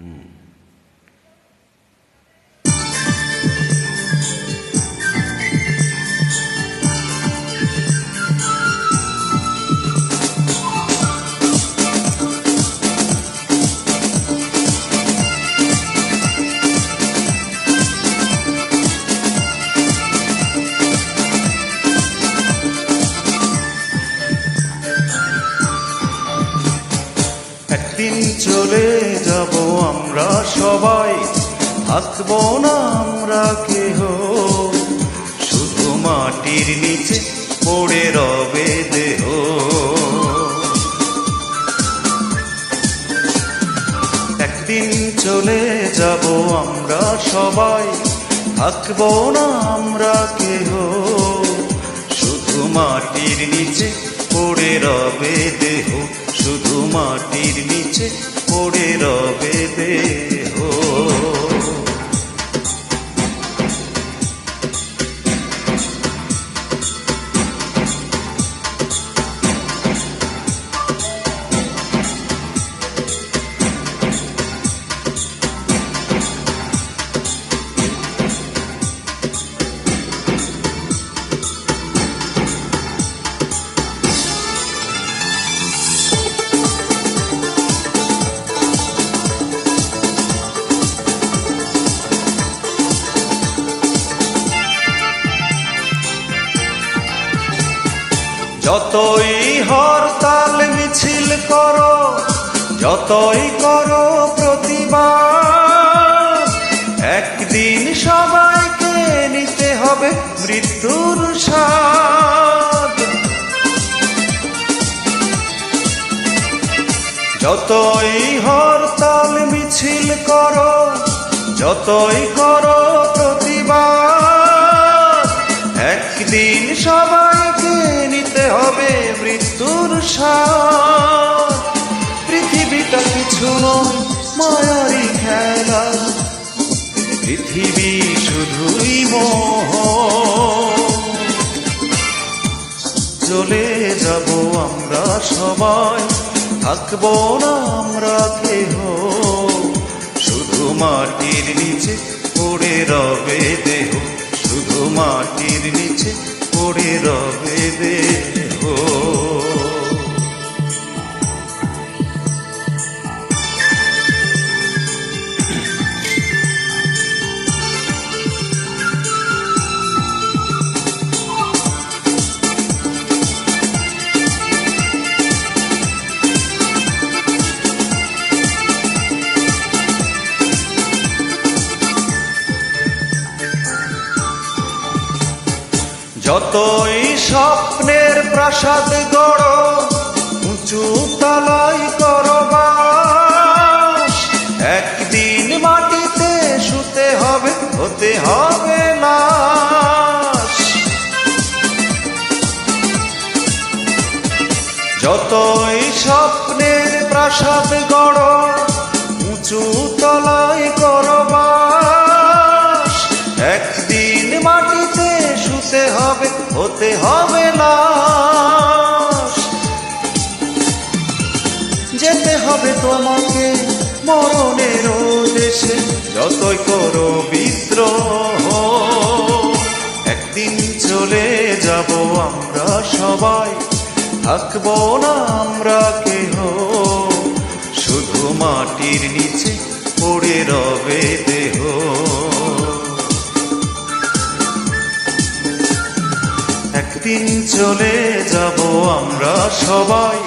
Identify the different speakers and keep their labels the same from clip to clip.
Speaker 1: うん。একদিন চলে যাব আমরা সবাই। থাকব না আমরা কেহ। শুধু মাটির নিচে পড়ে রবে দেহ। একদিন চলে যাব আমরা সবাই। থাকব না আমরা কেহ। শুধু মাটির নিচে পড়ে রবে দেহ। শুধু মাটির নিচে পড়ে রবে দেহ যতই হরতাল মিছিল করো, যতই করো প্রতিবাদ, একদিন সবাইকে নিতে হবে মৃত্যুর স্বাদ। যতই হরতাল মিছিল করো, যতই করো প্রতিবাদ, একদিন সবাইকে নিতে হবে মৃত্যুর পৃথিবীটা কিছু মায়ারি খেলা। পৃথিবী শুধুই মোহ। চলে যাব আমরা সবাই, থাকব না আমরা কেহ। শুধু মাটির নিচে পড়ে রবে দেহ, শুধু মাটির নিচে পড়ে রবে দেহ যতই স্বপ্নের প্রাসাদ গড়, উঁচু তালাই করবাস একদিন মাটিতে শুতে হবে, হতে হবে লাশ যতই স্বপ্নের প্রাসাদ গড়, উঁচু তলায় করবাস হতে হবে না যেতে হবে তোমাকে মরণের দেশে যতই করো বিদ্রোহ। একদিন চলে যাব আমরা সবাই, থাকব না আমরা কেহ। শুধু মাটির নিচে পড়ে রবে দেহ। একদিন চলে যাব আমরা সবাই।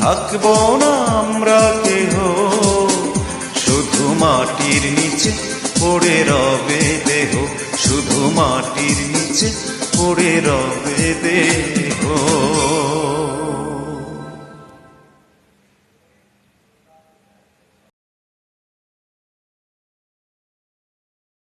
Speaker 1: থাকব না আমরা কেহ। শুধু মাটির নিচে পড়ে রবে দেহ। শুধু মাটির নিচে পড়ে রবে দেহ।